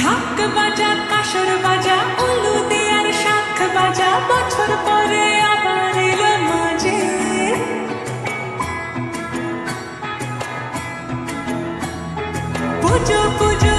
ঢাক বাজা, কাসর বাজা উলু দেয়ার শাখ বাজা, বছর পরে আবার এলো মাঝে। পুজো পুজো